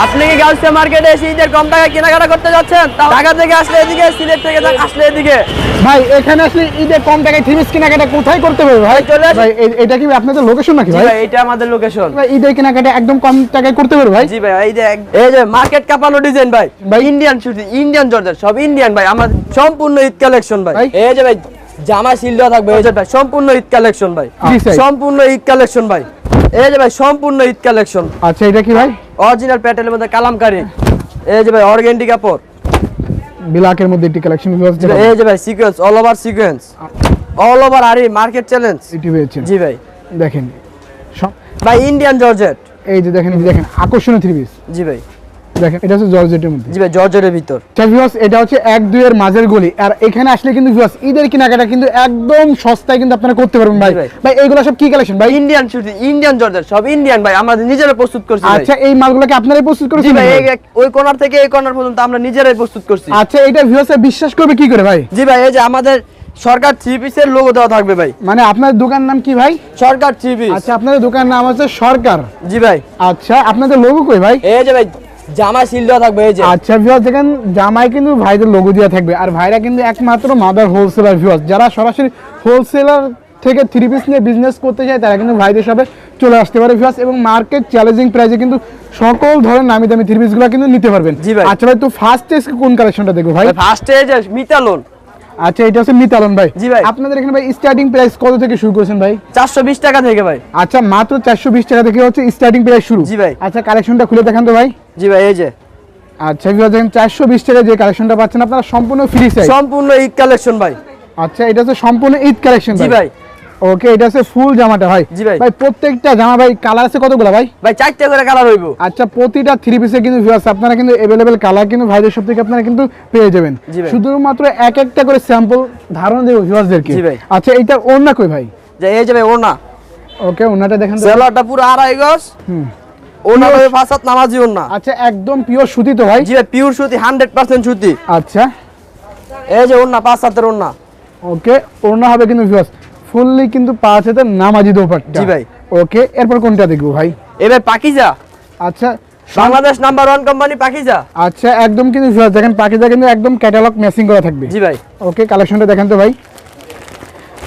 আপনি কি গার্লস মার্কেটে এসে ঈদের কম টাকায় কেনাকাটা করতে যাচ্ছেন? ঢাকা থেকে আসলে এদিকে সিলেট থেকে আসলে এদিকে। ভাই এখানে আসলে ঈদে কম টাকায় থ্রি পিস কেনাকাটা কোথায় করতে পারবে ভাই? চলে। ভাই এটা কি আপনাদের লোকেশন নাকি ভাই? এটা আমাদের লোকেশন ভাই ঈদে কেনাকাটা একদম কম টাকায় করতে পারবে ভাই? জি ভাই এই যে এই যে মার্কেট কাপানো ডিজাইন ভাই। ভাই। ইন্ডিয়ান শুটি ইন্ডিয়ান জর্জেট সব ইন্ডিয়ান ভাই। আমার সম্পূর্ণ ঈদ কালেকশন ভাই। এই যে ভাই জামা দেওয়া থাকবে। এই যে ভাই সম্পূর্ণ ঈদ কালেকশন ভাই। সম্পূর্ণ ঈদ কালেকশন ভাই। এই যে ভাই সম্পূর্ণ ঈদ কালেকশন আচ্ছা এটা কি ভাই? অরিজিনাল প্যাটেলের মধ্যে কালামকারি। এই যে ভাই অর্গেন্ডি কাপড়। বিলাকের মধ্যে একটি কালেকশন এই যে ভাই sequence all over sequence all over aari market challenge জি ভাই। দেখেন ভাই ইন্ডিয়ান জর্জেট এই যে দেখেন দেখেন আকর্ষণীয় থ্রি পিস জি ভাই। দেখেন এটা হচ্ছে জর্জেটের মধ্যে। জি ভাই জর্জেটের ভিতর। ভিউয়ার্স এটা হচ্ছে এক দুইয়ের মাঝের গলি। আর এখানে আসলে কিন্তু ভিউয়ার্স ঈদের কেনাকাটা কিন্তু একদম সস্তায় কিন্তু আপনারা করতে পারবেন ভাই। ভাই। ভাই সব কি কালেকশন ভাই? ইন্ডিয়ান শুটি ইন্ডিয়ান জর্জেট সব ইন্ডিয়ান ভাই আমাদের নিজেরা প্রস্তুত করছি আচ্ছা এই মালগুলোকে আপনারাই প্রস্তুত করেছেন ভাই ভাই? এই এক- ওই কর্নার থেকে এই কর্নার পর্যন্ত আমরা নিজেরাই প্রস্তুত করছি। আচ্ছা এটা ভিউয়ার্স বিশ্বাস করবে কি করে ভাই? জি ভাই এই যে আমাদের সরকার থ্রি পিসের লোগো দেওয়া থাকবে ভাই। মানে আপনার দোকান নাম কি ভাই? সরকার থ্রি পিস আচ্ছা আপনাদের দোকান নাম হচ্ছে সরকার। জি ভাই। আচ্ছা আপনাদের লোগো কই ভাই? এই যে ভাই জামা সিল দেওয়া থাকবে এই যে। আচ্ছা ভিউয়ার্স দেখেন জামাই কিন্তু ভাইদের লোগো দেওয়া থাকবে। আর ভাইরা কিন্তু একমাত্র মাদার হোলসেলার ভিউয়ার্স যারা সরাসরি হোলসেলার থেকে থ্রি পিস নিয়ে বিজনেস করতে চায় তারা কিন্তু ভাইদের সাথে চলে আসতে পারে ভিউয়ার্স এবং মার্কেট চ্যালেঞ্জিং প্রাইসে কিন্তু সকল ধরনের নামি দামি থ্রি পিসগুলো কিন্তু নিতে পারবেন। জি ভাই। আচ্ছা ভাই তো ফার্স্ট কোন কালেকশনটা দেখব ভাই? ফার্স্টে যে মিতালোন আচ্ছা এটা হচ্ছে মিতালন ভাই। জি ভাই। আপনাদের এখানে ভাই স্টার্টিং প্রাইস কত থেকে শুরু করেছেন ভাই? চারশো বিশ টাকা থেকে ভাই। আচ্ছা মাত্র চারশো বিশ টাকা থেকে হচ্ছে স্টার্টিং প্রাইস শুরু। জি ভাই। আচ্ছা কালেকশনটা খুলে দেখান তো ভাই। জি ভাই এই যে। আচ্ছা দেখেন চারশো বিশ যে কালেকশনটা পাচ্ছেন আপনারা সম্পূর্ণ ফ্রি সাইজ সম্পূর্ণ ঈদ কালেকশন ভাই। আচ্ছা এটা হচ্ছে সম্পূর্ণ ঈদ কালেকশন জি ভাই। ওকে এটা হচ্ছে ফুল জামাটা ভাই। জি ভাই। ভাই প্রত্যেকটা জামা ভাই কালার আছে কতগুলো ভাই? ভাই চারটে করে কালার হইব। আচ্ছা প্রতিটা থ্রি পিসে কিন্তু ভিউয়ার্স আপনারা কিন্তু অ্যাভেলেবেল কালার কিন্তু ভাইদের সব থেকে আপনারা কিন্তু পেয়ে যাবেন। শুধুমাত্র এক একটা করে স্যাম্পল ধারণা দেবো ভিউয়ার্সদেরকে জি ভাই। আচ্ছা এইটার ওড়না কই ভাই? যে এই যে ভাই ওনা ওকে ওড়নাটা দেখেন। সেলারটা পুরো আড়াই গজ। হুম। ওনা ভাবে ফাসাদ নামাজি ওনা আচ্ছা একদম পিওর সুতি তো ভাই? জি পিওর সুতি হান্ড্রেড পার্সেন্ট সুতি। আচ্ছা। এই যে ওনা পাঁচ হাতের ওনা ওকে ওড়না হবে কিন্তু ভিউয়ার্স ফুললি কিন্তু পাঁচ হাতের নামাজি দোপাট্টা। জি ভাই। ওকে এরপর কোনটা দেখব ভাই? এবার পাকিজা। আচ্ছা Bangladesh number one company Pakiza. আচ্ছা একদম কিন্তু ভিউয়ার্স দেখেন পাখিটা কিন্তু একদম ক্যাটালগ ম্যাচিং করা থাকবে। জি ভাই। ওকে কালেকশনটা দেখেন তো ভাই।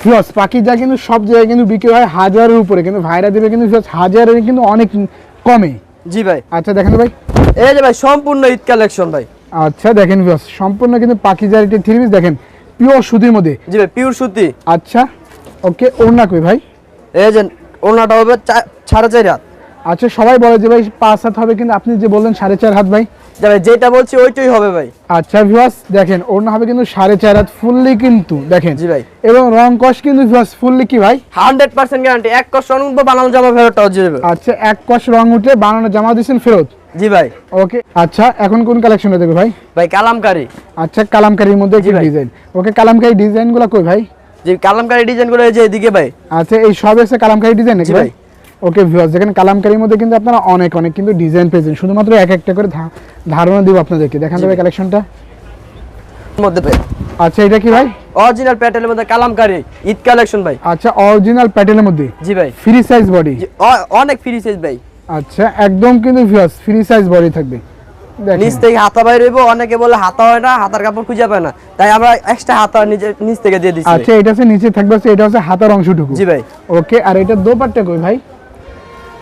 ভিউয়ার্স পাখিটা কিন্তু সব জায়গায় কিন্তু বিক্রি হয় হাজারের উপরে কিন্তু ভাইরা দেবে কিন্তু ভিউয়ার্স হাজারের কিন্তু অনেক কমে জি ভাই। আচ্ছা দেখেন ভাই। এই যে ভাই সম্পূর্ণ ঈদ কালেকশন ভাই। আচ্ছা দেখেন সম্পূর্ণ কিন্তু পাখি জারিটি থ্রি পিস দেখেন পিওর সুতির মধ্যে। জি ভাই পিওর সুতি। আচ্ছা ওকে ওড়না কই ভাই? এই যে ওনাটা হবে সাড়ে চার হাত। আচ্ছা সবাই বলে যে ভাই পাঁচ হাত হবে কিন্তু আপনি যে বললেন সাড়ে চার হাত ভাই যে ভাই যেটা বলছি ওইটাই হবে ভাই। আচ্ছা ভিউয়ার্স দেখেন ওড়না হবে কিন্তু সাড়ে চার হাত ফুললি কিন্তু দেখেন। জি ভাই। এবং রং কষ কিন্তু ভিউয়ার্স ফুললি কি ভাই? হান্ড্রেড পার্সেন্ট গ্যারান্টি এক কষ্ট অনুভব বানানো জামা হচ্ছে যাবে। আচ্ছা এক কষ রং উঠে বানানো জামা দিচ্ছেন ফেরত? জি ভাই। ওকে আচ্ছা এখন কোন কালেকশনটা দেখো ভাই? ভাই কালামকারি। আচ্ছা কালামকারির মধ্যে কি। ডিজাইন ওকে কালামকারি ডিজাইনগুলো কই ভাই? যে কালামকারি ডিজাইন করে এই যে এদিকে ভাই। আচ্ছা এই সব এসে কালামকারি ডিজাইন নাকি ভাই। ওকে ভিউয়ার্স দেখেন কালামকারির মধ্যে কিন্তু আপনারা অনেক অনেক কিন্তু ডিজাইন পেয়েছেন শুধুমাত্র এক একটা করে ধারণা দিব আপনাদেরকে। দেখান যাবে। কালেকশনটা মধ্যে আচ্ছা এটা কি ভাই? অরিজিনাল প্যাটেলের মধ্যে কালামকারি। ঈদ কালেকশন ভাই। আচ্ছা অরিজিনাল প্যাটেলের মধ্যে? জি ভাই। ফ্রি সাইজ বডি অনেক ফ্রি সাইজ ভাই। আচ্ছা একদম কিন্তু ভিউয়ার্স ফ্রি সাইজ বডি থাকবে। নিচ থেকে হাতা বাইর হইব অনেকে বলে হাতা হয় না হাতার কাপড় খুঁজে পায় না। তাই আমরা এক্সট্রা হাতা নিজে নিচ থেকে দিয়ে দিচ্ছি আচ্ছা এটা হচ্ছে নিচে থাকবে এটা হচ্ছে হাতার অংশটুকু। জি ভাই। ওকে আর এটা দোপাট্টা কই ভাই?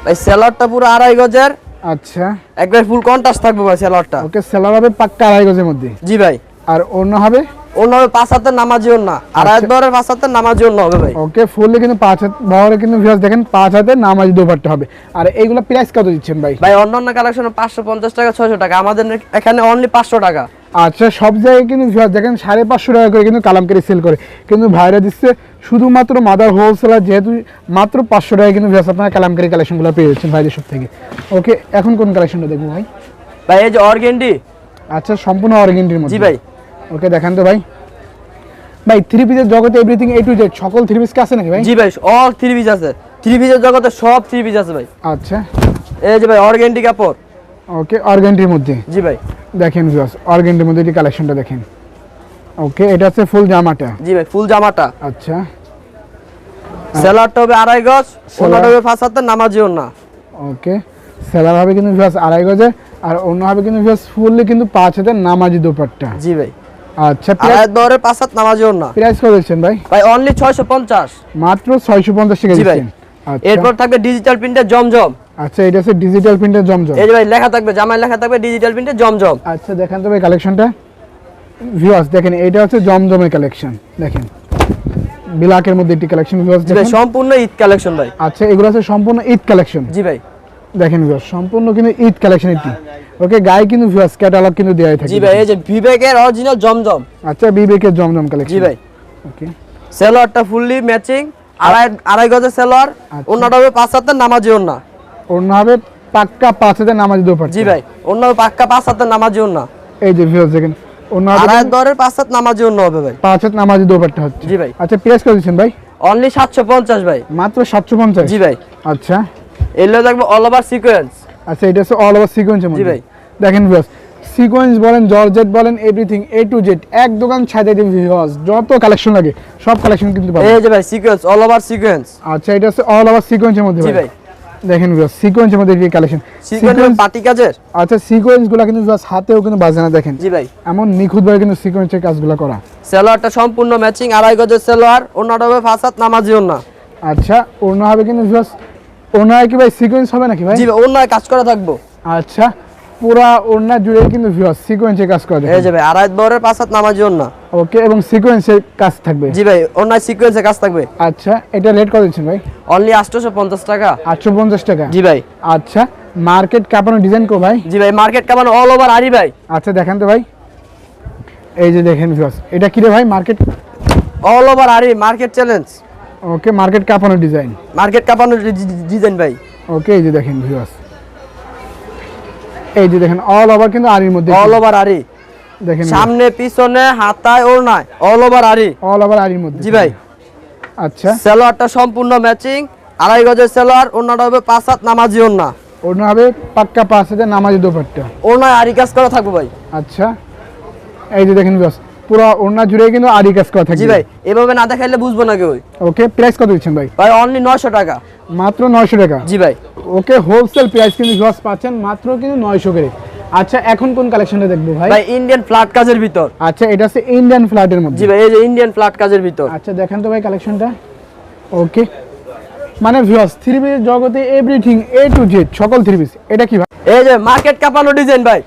ভাই সেলারটা পুরো আড়াই গজের। আচ্ছা। একবার ফুল কন্ট্রাস্ট থাকবে ভাই সেলারটা। ওকে সেলার হবে পাক্কা আড়াই গজের মধ্যে। জি ভাই। আর অন্য হবে? অন্য হবে পাঁচ হাতের নামাজি না আড়াই আচ্ছা। বরের পাঁচ হাতের নামাজি অন্য হবে ভাই। ওকে ফুললি কিন্তু পাঁচ হাত বহরে কিন্তু ভিউয়ার্স দেখেন পাঁচ হাতে নামাজি দোপাট্টা হবে। আর এইগুলো প্রাইস কত দিচ্ছেন ভাই? ভাই অন্যান্য কালেকশনে পাঁচশো পঞ্চাশ টাকা ছয়শো টাকা। আমাদের এখানে অনলি পাঁচশো টাকা। আচ্ছা সব জায়গায় কিন্তু ভিউয়ার্স দেখেন সাড়ে পাঁচশো টাকা করে কিন্তু কালামকারি সেল করে। কিন্তু ভাইরা দিচ্ছে শুধুমাত্র মাদার হোলসেলার যেহেতু মাত্র পাঁচশো টাকায় কিন্তু ভিউয়ার্স আপনারা কালামকারি কালেকশনগুলো পেয়ে যাচ্ছেন ভাইদের সব থেকে। ওকে এখন কোন কালেকশনটা দেখব ভাই? ভাই এই যে অর্গেন্ডি আচ্ছা সম্পূর্ণ অর্গেন্টির মধ্যে। জি ভাই। ওকে দেখান তো ভাই। ভাই থ্রি পিসের জগতে এভরিথিং এ টু জেড সকল থ্রি পিস আছে নাকি ভাই? জি ভাই অল থ্রি পিস আছে। থ্রি পিসের জগতে সব থ্রি পিস আছে ভাই। আচ্ছা। এই যে ভাই অর্গেন্ডি কাপড়। ওকে অর্গেন্টির মধ্যে। জি ভাই। দেখেন ভিউয়ার্স অর্গেন্টির মধ্যে এই কালেকশনটা দেখেন। ওকে এটা হচ্ছে ফুল জামাটা। জি ভাই ফুল জামাটা। আচ্ছা। সেলারটা হবে আড়াই গজ সেলার। অন্যটা হবে পাঁচ হাতের নামাজি না ওকে সেলার হবে কিন্তু ভিউয়ার্স আড়াই গজে আর অন্য হবে কিন্তু ভিউয়ার্স ফুললি কিন্তু পাঁচ হাজার নামাজি দোপাট্টা। জি ভাই। আচ্ছা আড়াই দরের পাঁচ হাত নামাজি ওড়না। প্রাইস কত দিচ্ছেন ভাই? ভাই অনলি ছয়শো পঞ্চাশ। মাত্র ছয়শো পঞ্চাশ টাকা জি ভাই। দিচ্ছেন। আচ্ছা। এরপর থাকবে ডিজিটাল প্রিন্টের জমজম। আচ্ছা এটা হচ্ছে ডিজিটাল প্রিন্টের জমজম। এই ভাই লেখা থাকবে জামায় লেখা থাকবে ডিজিটাল প্রিন্টের জমজম। আচ্ছা দেখেন তো ভাই কালেকশনটা ভিউয়ার্স দেখেন এটা হচ্ছে জমজমের কালেকশন দেখেন। বিলাকের মধ্যে একটি কালেকশন ভিউয়ার্স দেখেন। সম্পূর্ণ ঈদ কালেকশন ভাই। আচ্ছা এগুলো হচ্ছে সম্পূর্ণ ঈদ কালেকশন জি ভাই। দেখেন ভিউয়ার্স সম্পূর্ণ কিন্তু ঈদ কালেকশন এটি। ওকে গায়ে কিন্তু ভিউয়ার্স ক্যাটালগ কিন্তু দেওয়াই থাকে। জি ভাই এই যে বিবেকের অরিজিনাল জমজম। আচ্ছা বিবেকের জমজম কালেকশন জি ভাই। ওকে সেলোয়ারটা ফুললি ম্যাচিং আড়াই আড়াই গজের সেলোয়ার আচ্ছা। ওন্নাটা হবে পাঁচ হাতের নামাজি ওন্না অন্য হবে পাক্কা পাঁচ হাজার নামাজি দোপাট্টা। জি ভাই অন্য হবে পাক্কা পাঁচ হাতের নামাজি ওন্না এই যে ভিউয়ার্স দেখেন আড়াই দরের পাঁচ হাত নামাজি ওন্না হবে ভাই। পাঁচ হাজার নামাজি দোপাট্টা হচ্ছে। জি ভাই। আচ্ছা করে দিচ্ছেন ভাই? অনলি মাত্র সাতশো পঞ্চাশ? জি ভাই। আচ্ছা। এগুলো থাকবে অল ওভার সিকোয়েন্স আচ্ছা এটা হচ্ছে অল ওভার মধ্যে। ভাই। দেখেন ভিউয়ার্স সিকোয়েন্স বলেন জর্জেট বলেন এভরিথিং এ টু জেড এক দোকান ছাইদে দিন ভিউয়ার্স যত কালেকশন লাগে সব কালেকশন কিন্তু পাবেন। এই যে ভাই সিকোয়েন্স অল ওভার সিকোয়েন্স আচ্ছা এটা হচ্ছে অল ওভার সিকোয়েন্সের মধ্যে জি ভাই। দেখেন সিকোয়েন্সের মধ্যে এই কালেকশন সিকোয়েন্স পার্টি কাজের? আচ্ছা সিকোয়েন্সগুলো কিন্তু জাস্ট হাতেও কিন্তু বাজে না দেখেন। জি ভাই। এমন নিখুঁত ভাবে কিন্তু সিকোয়েন্সের কাজগুলো করা। সেলোয়ারটা সম্পূর্ণ ম্যাচিং আড়াই গজের সেলোয়ার ওনাটা হবে ফাসাদ নামাজি না আচ্ছা অন্য হবে কিন্তু জাস্ট অন্য কি ভাই সিকোয়েন্স হবে নাকি ভাই? জি ভাই ওন্নায় কাজ করা থাকব। আচ্ছা পুরা ওড়না জুড়ে কিন্তু ভিউয়ার্স সিকোয়েন্সের কাজ করা এই যে ভাই আড়াই দরের পাঁচ হাত নামাজি ওন্না ওকে এবং সিকোয়েন্সের কাজ থাকবে। জি ভাই ওন্নায় সিকোয়েন্সে কাজ থাকবে। আচ্ছা এটা রেট কত দিচ্ছেন ভাই? অনলি আটশোশো পঞ্চাশ টাকা। আটশো পঞ্চাশ টাকা? জি ভাই। আচ্ছা মার্কেট কাপানো ডিজাইন কো ভাই? জি ভাই মার্কেট কেমন অল ওভার আরি ভাই। আচ্ছা দেখেন তো ভাই। এই যে দেখেন ভিউয়ার্স এটা কি রে ভাই market all over aari market challenge okay market কাপানো design market কাপানোর ডিজাইন ভাই। ওকে এই যে দেখেন ভিউয়ার্স এই যে দেখেন অল ওভার কিন্তু আরির মধ্যে অল ওভার আরি। দেখেন। সামনে পিছনে হাতায় ওড়নায় অল ওভার আরি। অল ওভার আরির মধ্যে। জি ভাই। আচ্ছা। সেলোয়ারটা সম্পূর্ণ ম্যাচিং আড়াই গজের সেলোয়ার ওড়নাটা হবে পাঁচ হাত নামাজি ওড়না। অন্য হবে পাক্কা পাঁচ হাতে নামাজি দোপাট্টা। ওড়নায় আরি কাজ করা থাকবে ভাই। আচ্ছা। এই যে দেখেন ভিউয়ার্স পুরো ওড়না জুড়ে কিন্তু আরি কাজ করা থাকবে। জি ভাই এভাবে না দেখাইলে বুঝব না কেউ। ওকে প্রাইস কত দিচ্ছেন ভাই? ভাই অনলি নয়শো টাকা। মাত্র নয়শো টাকা? জি ভাই। ওকে হোলসেল প্রাইস কিন্তু ভিউয়ার্স পাচ্ছেন মাত্র কিন্তু নয়শো করে। আচ্ছা এখন কোন কালেকশনটা দেখব ভাই? ভাই ইন্ডিয়ান ফ্ল্যাট কাজের ভিতর। আচ্ছা এটা হচ্ছে ইন্ডিয়ান ফ্ল্যাটের জি ভাই এই যে ইন্ডিয়ান ফ্ল্যাট কাজের ভিতর। আচ্ছা দেখেন তো ভাই কালেকশনটা ওকে। মানে ভিউয়ার্স থ্রি পিস জগতে এভরিথিং এ টু জেড সকল থ্রি পিস এটা কি ভাই? এই যে মার্কেট কাপানো ডিজাইন ভাই।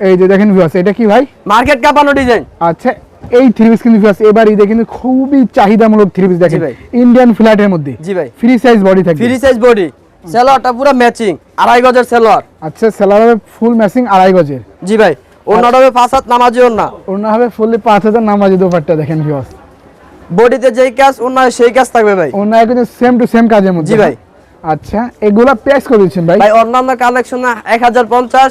এই যে দেখেন ভিউয়ার্স এটা কি ভাই? মার্কেট কাপানো ডিজাইন আচ্ছা এই থ্রি পিস কিন্তু ভিউয়ার্স এবার ঈদে কিন্তু খুবই চাহিদামূলক থ্রি পিস দেখেন ভাই। ইন্ডিয়ান ফ্ল্যাটের মধ্যে। জি ভাই। ফ্রি সাইজ বডি থাকবে। ফ্রি সাইজ বডি সেলোয়ারটা পুরো ম্যাচিং আড়াই গজের সেলোয়ার আচ্ছা সেলার হবে ফুল ম্যাচিং আড়াই গজের। জি ভাই ওড়নাটা হবে পাঁচ হাত নামাজি ওড়না। অন্য হবে ফুললি পাঁচ হাজার নামাজি দোপাট্টা দেখেন ভিউয়ার্স বডিতে যেই কাজ ওড়নায় সেই কাজ থাকবে ভাই। অন্য কিন্তু সেম টু সেম কাজের মধ্যে জি ভাই। আচ্ছা এগুলা প্রাইস করে দিচ্ছেন ভাই? ভাই অন্যান্য কালেকশন এক হাজার পঞ্চাশ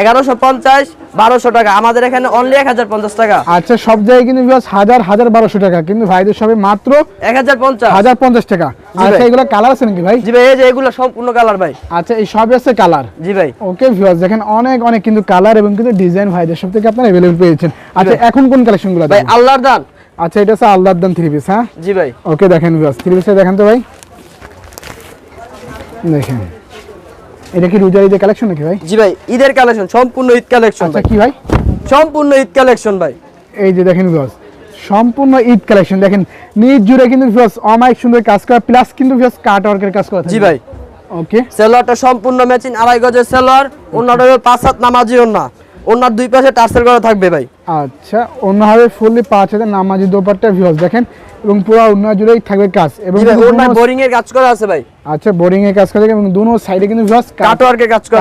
এগারোশো পঞ্চাশ বারোশো টাকা। আমাদের এখানে অনলি এক হাজার পঞ্চাশ টাকা। আচ্ছা সব জায়গায় কিন্তু হাজার হাজার বারোশো টাকা। কিন্তু ভাইদের সবে মাত্র এক হাজার পঞ্চাশ। হাজার পঞ্চাশ টাকা। আচ্ছা। এগুলো কালার আছে নাকি ভাই? জি ভাই এই যে এগুলো সম্পূর্ণ কালার ভাই। আচ্ছা এই সবই আছে কালার জি ভাই। ওকে ভিউয়ার্স দেখেন অনেক অনেক কিন্তু কালার এবং কিন্তু ডিজাইন ভাইদের সব থেকে আপনারা পেয়েছেন। আচ্ছা এখন কোন কালেকশনগুলো ভাই আল্লাহর দান। আচ্ছা এটা হচ্ছে আলদারদান থ্রি পিস হ্যাঁ? জি ভাই। ওকে দেখেন ভিউয়ার্স থ্রি পিসে দেখেন তো ভাই। দেখেন। এটা কি রোজার ঈদের কালেকশন নাকি ভাই? জি ভাই ঈদের কালেকশন সম্পূর্ণ ঈদ কালেকশন আচ্ছা কি ভাই? সম্পূর্ণ ঈদ কালেকশন ভাই। এই যে দেখেন ভিউয়ার্স সম্পূর্ণ ঈদ কালেকশন দেখেন নিজ জুড়ে কিন্তু ভিউয়ার্স অমায়িক সুন্দর কাজ করা প্লাস কিন্তু ভিউয়ার্স কাট ওয়ার্কের কাজ করা জি ভাই। ওকে সেলোয়ারটা সম্পূর্ণ ম্যাচিং আড়াই গজের সেলোয়ার ওনাটা হবে পাঁচ হাত নামাজি ওনা ওনার দুই পাশে টার্সেল করা থাকবে ভাই। আচ্ছা অন্যভাবে ফুললি পাঁচ হাজার নামাজি দোপাট্টা ভিউয়ার্স দেখেন এবং পুরো অন্য জুড়েই থাকবে কাজ। এবং দুনো- বোরিং এর কাজ করা আছে ভাই। আচ্ছা বোরিং এর কাজ করা থাকবে এবং দুনো সাইডে কিন্তু ওয়ার্কের কাজ করা।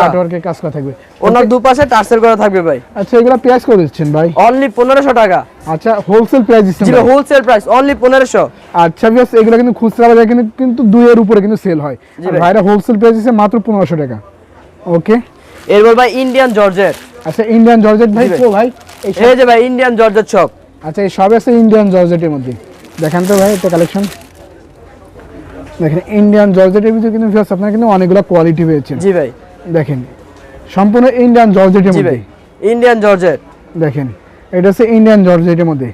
কাজ করা থাকবে। ওনার দুপাশে টার্সেল করা থাকবে ভাই। আচ্ছা এগুলো প্রাইস করে দিচ্ছেন ভাই? অনলি পনেরোশো টাকা। আচ্ছা হোলসেল প্রাইস দিচ্ছেন জি। হোলসেল প্রাইস অনলি পনেরোশো। আচ্ছা ভিউয়ার্স এগুলো কিন্তু খুচরা বাজারে কিন্তু কিন্তু দুইয়ের উপরে কিন্তু সেল হয়। ভাইরা হোলসেল প্রাইস দিচ্ছে মাত্র পনেরোশো টাকা। ওকে। এরপর ভাই ইন্ডিয়ান জর্জেট আচ্ছা ইন্ডিয়ান জর্জেট ভাই জি ভাই। এই যে ভাই ইন্ডিয়ান জর্জেট শপ আচ্ছা এই সব আছে ইন্ডিয়ান জর্জেটের মধ্যে। দেখেন তো ভাই এটা কালেকশন দেখেন ইন্ডিয়ান জর্জেটের ভিতরে কিন্তু viewers আপনারা কিন্তু অনেকগুলো কোয়ালিটি পেয়েছেন। জি ভাই। দেখেন সম্পূর্ণ ইন্ডিয়ান জর্জেটের মধ্যে ভাই ইন্ডিয়ান জর্জেট দেখেন এটা হচ্ছে ইন্ডিয়ান জর্জেটের মধ্যে।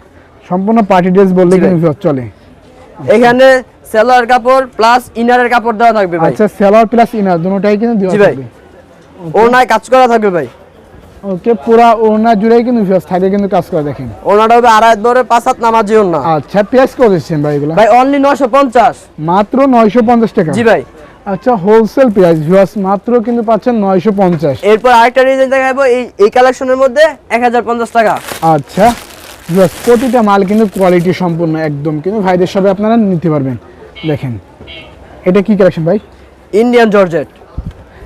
সম্পূর্ণ পার্টি ড্রেস বললে কিন্তু viewers চলে। এখানে সেলোয়ার কাপড় প্লাস ইনারের কাপড় দেওয়া থাকবে ভাই। আচ্ছা সেলার প্লাস ইনার দুটোটাই কিন্তু দেওয়া। থাকবে। ওনায় কাজ করা থাকবে ভাই। ওকে পুরা ওনা জুড়েই কিন্তু ভিউয়ার্স থাকবে কিন্তু কাজ করা দেখেন। ওনাটা হবে আড়াই ধরে পাঁচ হাত নামাজি না। আচ্ছা পেঁয়াজ করে দিচ্ছেন ভাই এগুলো? ভাই অনলি নয়শো পঞ্চাশ। মাত্র নয়শো পঞ্চাশ টাকা। জি ভাই। আচ্ছা হোলসেল প্রাইস ভিউয়ার্স মাত্র কিন্তু পাচ্ছেন নয়শো পঞ্চাশ। এরপর আরেকটা ডিজাইন দেখাবো এই এই কালেকশনের মধ্যে এক হাজার পঞ্চাশ টাকা। আচ্ছা ভিউয়ার্স প্রতিটা মাল কিন্তু কোয়ালিটি সম্পূর্ণ একদম। কিন্তু ভাইদের সবে আপনারা নিতে পারবেন। দেখেন এটা কি কালেকশন ভাই? ইন্ডিয়ান জর্জেট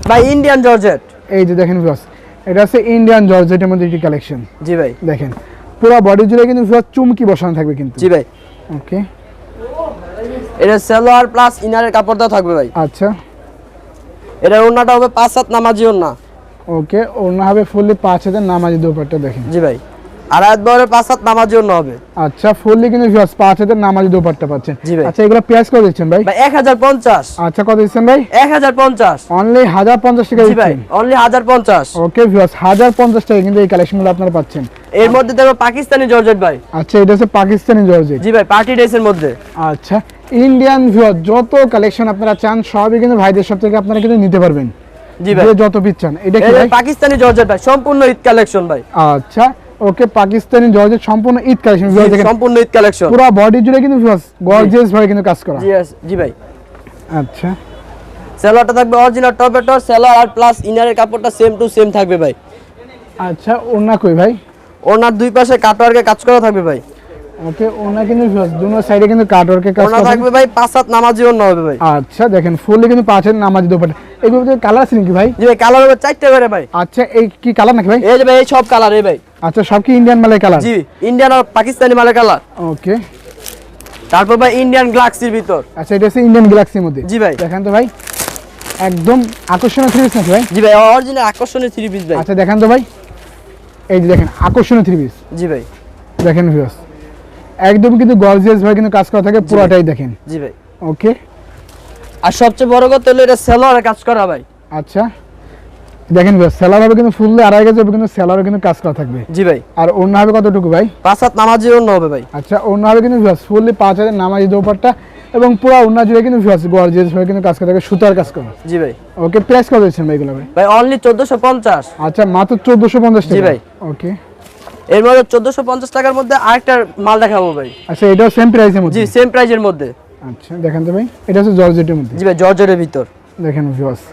ভাই ইন্ডিয়ান জর্জেট এই যে দেখেন ভিউয়ার্স এটা হচ্ছে ইন্ডিয়ান জর্জেটের মধ্যে একটি কালেকশন জি ভাই। দেখেন পুরো বডি জুড়ে কিন্তু পুরো চুমকি বসানো থাকবে কিন্তু। জি ভাই। ওকে এটা সালোয়ার প্লাস ইনারের কাপড় দাও থাকবে ভাই। আচ্ছা। এটা ওড়নাটা হবে পাঁচ হাত নামাজি ওড়না। ওকে ওড়না হবে ফুললি পাঁচ হাজার নামাজি দোপাট্টা দেখেন। জি ভাই। আড়াই বরে পাঁচ হাত হবে। আচ্ছা ফুললি কিন্তু ভিউয়ার্স পাঁচ হাজার নামাজি দোপাট্টা পাচ্ছেন। আচ্ছা এগুলো করে দিচ্ছেন ভাই? আচ্ছা কত দিচ্ছেন ভাই? এক হাজার পঞ্চাশ। অনলি হাজার পঞ্চাশ টাকা ভাই দিচ্ছেন। অনলি হাজার পঞ্চাশ। ওকে ভিউয়ার্স টাকা কিন্তু এই কালেকশনগুলো আপনারা পাচ্ছেন। এর মধ্যে দেখো পাকিস্তানি জর্জেট ভাই। আচ্ছা এটা হচ্ছে পাকিস্তানি জর্জেট। জি ভাই পার্টি ড্রেসের মধ্যে। আচ্ছা ইন্ডিয়ান ভিউয়ার যত কালেকশন আপনারা চান সবই কিন্তু ভাইদের সব থেকে আপনারা কিন্তু নিতে পারবেন। জি ভাই। যত পিস চান এটা কি পাকিস্তানি জর্জেট ভাই সম্পূর্ণ ঈদ কালেকশন ভাই। আচ্ছা ওকে পাকিস্তানি জর্জেট সম্পূর্ণ ঈদ কালেকশন সম্পূর্ণ ঈদ কালেকশন পুরো বডি জুড়ে কিন্তু গর্জিয়াস ভাবে কিন্তু কাজ করা। জি ভাই। আচ্ছা। সেলোয়ারটা থাকবে অরিজিনাল টপেটো সেলোয়ার আর প্লাস ইনারের কাপড়টা সেম টু সেম থাকবে ভাই। আচ্ছা ওনা কই ভাই? ওনার দুই পাশে কাটওয়ার্কে কাজ করা থাকবে ভাই। ওকে ওনা কিন্তু দুনো সাইডে কিন্তু কাটওয়ার্কের কাজ করা থাকবে ভাই পাঁচ সাত নামাজি ওনা হবে ভাই। আচ্ছা দেখেন ফুললি কিন্তু পাঁচের নামাজি দোপাট্টা এগুলো কালার আছে নাকি ভাই? জি ভাই কালার হবে চারটে করে ভাই। আচ্ছা এই কি কালার নাকি ভাই? এই যে ভাই এই সব কালার এই ভাই। আচ্ছা সব কি ইন্ডিয়ান মালের কালার জি ইন্ডিয়ান আর পাকিস্তানি মালের কালার ওকে তারপর ভাই ইন্ডিয়ান গ্লাক্সির ভিতর। আচ্ছা এটা হচ্ছে ইন্ডিয়ান গ্যালাক্সির মধ্যে? জি ভাই। দেখেন তো ভাই। একদম আকর্ষণীয় থ্রি পিস নাকি ভাই? জি ভাই অরিজিনাল আকর্ষণীয় থ্রি পিস ভাই। আচ্ছা দেখেন তো ভাই। এই যে দেখেন আকর্ষণীয় থ্রি পিস জি ভাই। দেখেন ভিউয়ার্স একদম কিন্তু গর্জিয়াস ভাবে কিন্তু কাজ করা থাকে পুরোটাই দেখেন। জি ভাই। ওকে আর সবচেয়ে বড় কথা হলো এটা সেলোয়ারে কাজ করা ভাই। আচ্ছা। দেখেন সেলার হবে কিন্তু ফুললি আড়াই গেছে কিন্তু সেলারও কিন্তু কাজ করা থাকবে। জি ভাই। আর অন্য হবে কতটুকু ভাই? পাঁচ হাত নামাজি ওনা হবে ভাই। আচ্ছা অন্য হবে কিন্তু ফুললি পাঁচ হাজার নামাজি দোপাট্টা এবং পুরো অন্য জুড়ে কিন্তু ভিউয়ার্স গর্জিয়াস ভাবে কিন্তু কাজ করা থাকে সুতার কাজ করা। জি ভাই। ওকে প্রাইস কত দিচ্ছেন ভাই এগুলো ভাই? ভাই অনলি চোদ্দশো পঞ্চাশ। আচ্ছা মাত্র চোদ্দোশো পঞ্চাশ জি ভাই। ওকে এর মধ্যে চোদ্দশো পঞ্চাশ টাকার মধ্যে আরেকটা মাল দেখাবো ভাই। আচ্ছা এটাও সেম প্রাইসের জি সেম প্রাইজের মধ্যে। আচ্ছা দেখেন তো ভাই এটা হচ্ছে জর্জেটের মধ্যে। জি ভাই জর্জরের ভিতর। দেখেন ভিউয়ার্স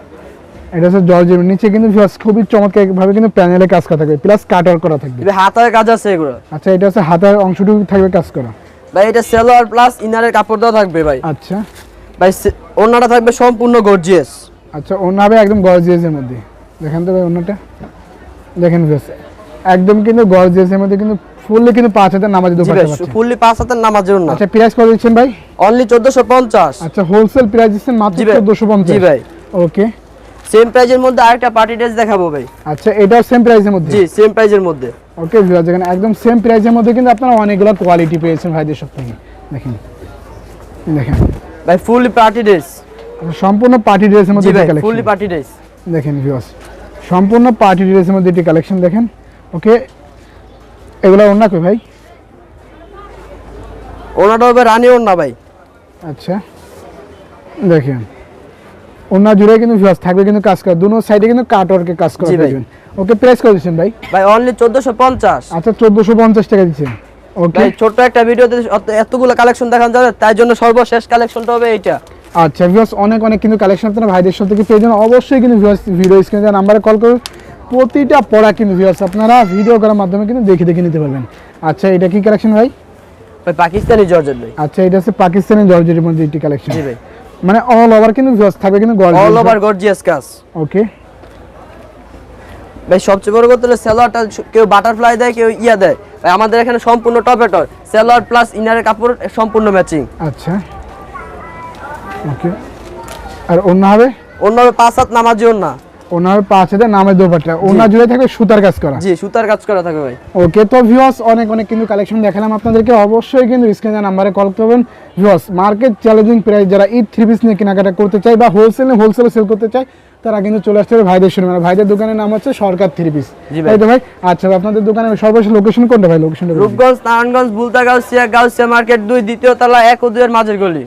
এটা হচ্ছে জর্জের নিচে কিন্তু ভিউয়ার্স খুবই চমৎকার ভাবে কিন্তু প্যানেলে কাজ করা থাকবে প্লাস কাটার করা থাকবে। হাতার কাজ আছে এগুলো। আচ্ছা এটা হচ্ছে হাতার অংশটুকু থাকবে কাজ করা। ভাই এটা সেলোয়ার প্লাস ইনারের কাপড় দেওয়া থাকবে ভাই। আচ্ছা। ভাই ওড়নাটা থাকবে সম্পূর্ণ গর্জিয়াস আচ্ছা অন্য হবে একদম গর্জিয়াসের মধ্যে। দেখেন তো ভাই অন্যটা দেখেন ভিউয়ার্স একদম কিন্তু গর্জিয়াসের মধ্যে কিন্তু ফুললি কিন্তু পাঁচ হাজার নামাজি জি ভাই দোকান পাচ্ছেন। ফুললি পাঁচ হাতের নামাজের না আচ্ছা প্রাইস কত দিচ্ছেন ভাই? অনলি চোদ্দশো পঞ্চাশ। আচ্ছা হোলসেল প্রাইস দিচ্ছেন মাত্র চোদ্দোশো জি পঞ্চাশ ভাই। ওকে সেম প্রাইজের মধ্যে আরেকটা পার্টি ড্রেস দেখাবো ভাই। আচ্ছা এটাও সেম প্রাইসের মধ্যে? জি সেম প্রাইজের মধ্যে। ওকে ভিউয়ার্স দেখেন একদম সেম প্রাইজের মধ্যে কিন্তু আপনারা অনেকগুলো কোয়ালিটি পেয়েছেন ভাইদের সব থেকে। দেখেন। দেখেন। ভাই ফুললি পার্টি ড্রেস সম্পূর্ণ পার্টি ড্রেসের মধ্যে কালেকশন ফুললি পার্টি ড্রেস দেখেন ভিউয়ার্স সম্পূর্ণ পার্টি ড্রেসের মধ্যে এটি কালেকশন দেখেন। ওকে এগুলো অন্য কই ভাই? ওনাটা হবে রানী ওড়না ভাই। আচ্ছা। দেখেন। অন্য জুড়ে কিন্তু ভিউয়ার্স থাকবে কিন্তু কাজ করা দুনো সাইডে কিন্তু কাট ওয়ার্কে কাজ করা। দেখবেন। ওকে প্রেস করে দিচ্ছেন ভাই? ভাই অনলি চোদ্দশো পঞ্চাশ। আচ্ছা চোদ্দোশো পঞ্চাশ টাকা দিচ্ছেন। ওকে ভাই ছোট্ট একটা ভিডিওতে এতগুলো কালেকশন দেখানো যাবে তাই জন্য সর্বশেষ কালেকশনটা হবে এইটা। আচ্ছা ভিউয়ার্স অনেক অনেক কিন্তু কালেকশন আপনারা ভাইদের সাথে থেকে পেয়ে অবশ্যই কিন্তু ভিউয়ার্স ভিডিও স্ক্রিনে নাম্বারে কল করুন প্রতিটা পড়া কিন্তু ভিউয়ার্স আপনারা ভিডিও করার মাধ্যমে কিন্তু দেখে দেখে নিতে পারবেন। আচ্ছা এটা কি কালেকশন ভাই? ভাই পাকিস্তানি জর্জেট ভাই। আচ্ছা এটা হচ্ছে পাকিস্তানি জর্জেটের মধ্যে একটি কালেকশন জি ভাই। মানে অল ওভার কিন্তু জস থাকবে কিন্তু গর্জিয়াস অল ওভার গর্জিয়াস কাজ। ওকে ভাই সবচেয়ে বড় কথা হলো সেলোয়ারটা কেউ বাটারফ্লাই দেয় কেউ ইয়া দেয়। ভাই আমাদের এখানে সম্পূর্ণ টপেটর সেলোয়ার প্লাস ইনারের কাপড় সম্পূর্ণ ম্যাচিং আচ্ছা। ওকে আর অন্য হবে? অন্য হবে পাঁচ হাত নামাজি অন্য। পাঁচ হাজার নামের দোপাট্টা অন্য জুড়ে থাকবে সুতার কাজ করা। জি সুতার কাজ করা থাকে ভাই। ওকে তো ভিউয়ার্স অনেক অনেক কিন্তু কালেকশন দেখালাম আপনাদেরকে। অবশ্যই কিন্তু স্ক্রিনে নাম্বারে কল করবেন ভিউয়ার্স মার্কেট চ্যালেঞ্জিং প্রাইস যারা ঈদ থ্রি পিস নিয়ে কেনাকাটা করতে চায় বা হোলসেলে হোলসেলে সেল করতে চায় তারা কিন্তু চলে আসতে হবে ভাইদের শুনে ভাইদের দোকানের নাম হচ্ছে সরকার থ্রি পিস ভাই। তাই তো ভাই আচ্ছা আপনাদের দোকানের সর্বশেষ লোকেশন কোনটা ভাই? লোকেশনটা রূপগঞ্জ নারায়ণগঞ্জ বুলতা গাউসিয়া গাউসিয়া মার্কেট দুই দ্বিতীয় তলা এক ও দুইয়ের মাঝের গলি।